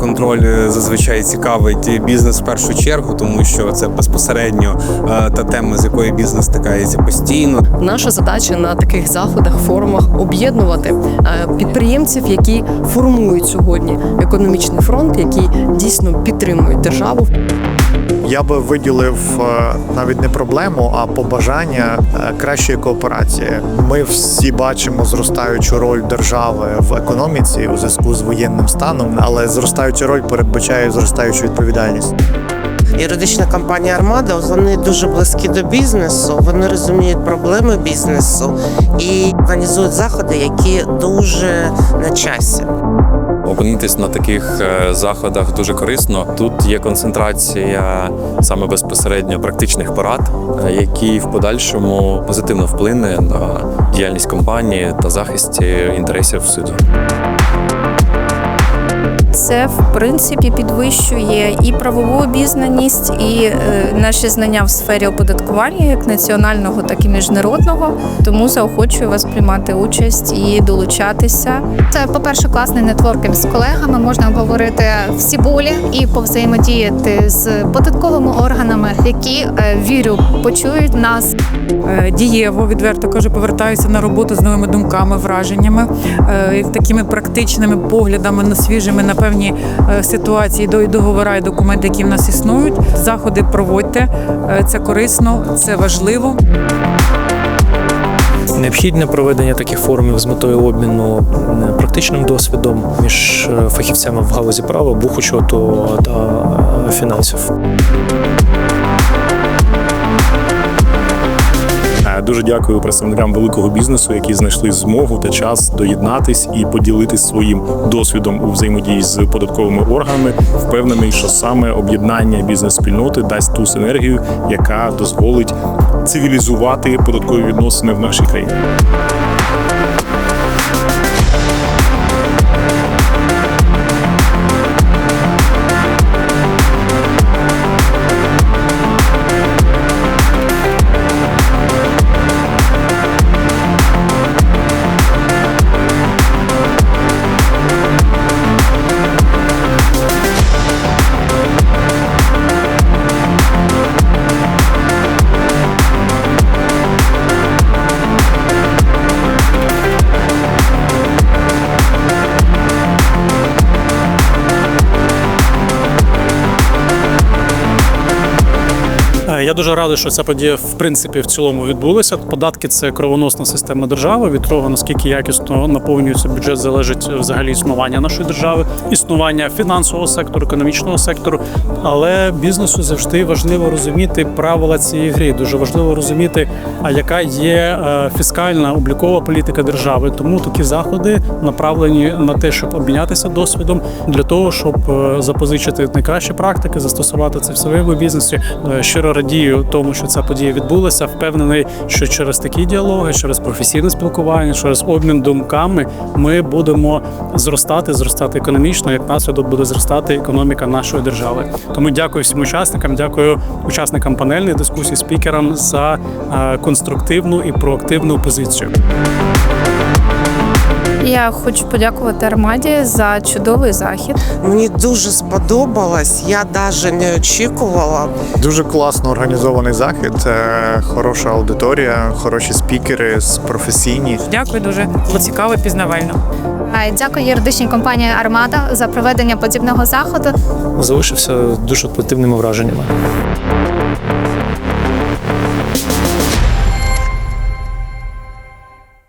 контроль е, зазвичай цікавить бізнес в першу чергу, тому що це безпосередньо е, та тема, з якою бізнес стикається постійно. Наша задача на таких заходах, форумах об'єднувати е, підприємців, які формують сьогодні економічний фронт, які дійсно підтримують державу. Я би виділив е, навіть не проблему, а побажання е, кращої кооперації. Ми всі бачимо зростаючу роль держави в економіці у зв'язку з воєнним станом, але зростаюча роль передбачає зростаючу відповідальність. Юридична компанія Армада вони дуже близькі до бізнесу, вони розуміють проблеми бізнесу і організують заходи, які дуже на часі. Опинитись на таких е, заходах дуже корисно. Тут є концентрація саме безпосередньо практичних порад, е, які в подальшому позитивно вплине на діяльність компанії та захисті інтересів суду. Це в принципі підвищує і правову обізнаність, і е, наші знання в сфері оподаткування, як національного, так і міжнародного. Тому заохочую вас приймати участь і долучатися. Це, по-перше, класний нетворкінг з колегами. Можна обговорити всі болі і повзаємодіяти з податковими органами, які е, вірю почують нас. е, дієво, відверто кажу, повертаюся на роботу з новими думками, враженнями, е, такими практичними поглядами на свіжими на певні е, ситуації, до договора і документи, які в нас існують. Заходи проводьте. Е, Це корисно, це важливо. Необхідне проведення таких форумів з метою обміну е, практичним досвідом між фахівцями в галузі права, бухучету та фінансів. Дуже дякую представникам великого бізнесу, які знайшли змогу та час доєднатись і поділитись своїм досвідом у взаємодії з податковими органами. Впевнений, що саме об'єднання бізнес-спільноти дасть ту синергію, яка дозволить цивілізувати податкові відносини в нашій країні. Я дуже радий, що ця подія в принципі в цілому відбулася. Податки це кровоносна система держави. Від того наскільки якісно наповнюється бюджет, залежить взагалі існування нашої держави, існування фінансового сектору, економічного сектору. Але бізнесу завжди важливо розуміти правила цієї гри. Дуже важливо розуміти, а яка є е, фіскальна облікова політика держави. Тому такі заходи направлені на те, щоб обмінятися досвідом для того, щоб е, запозичити найкращі практики, застосувати це в своєму бізнесі. Е, Щиро радію тому, що ця подія відбулася. Впевнений, що через такі діалоги, через професійне спілкування, через обмін думками, ми будемо зростати, зростати економічно. Як наслідок буде зростати економіка нашої держави. Тому дякую всім учасникам, дякую учасникам панельної дискусії, спікерам за е, конструктивну і проактивну позицію. Я хочу подякувати Армаді за чудовий захід. Мені дуже сподобалось. Я навіть не очікувала. Дуже класно організований захід, хороша аудиторія, хороші спікери, професійні. Дякую дуже. Було цікаво, пізнавально. Дякую юридичній компанії Армада за проведення подібного заходу. Залишився дуже позитивними враженнями.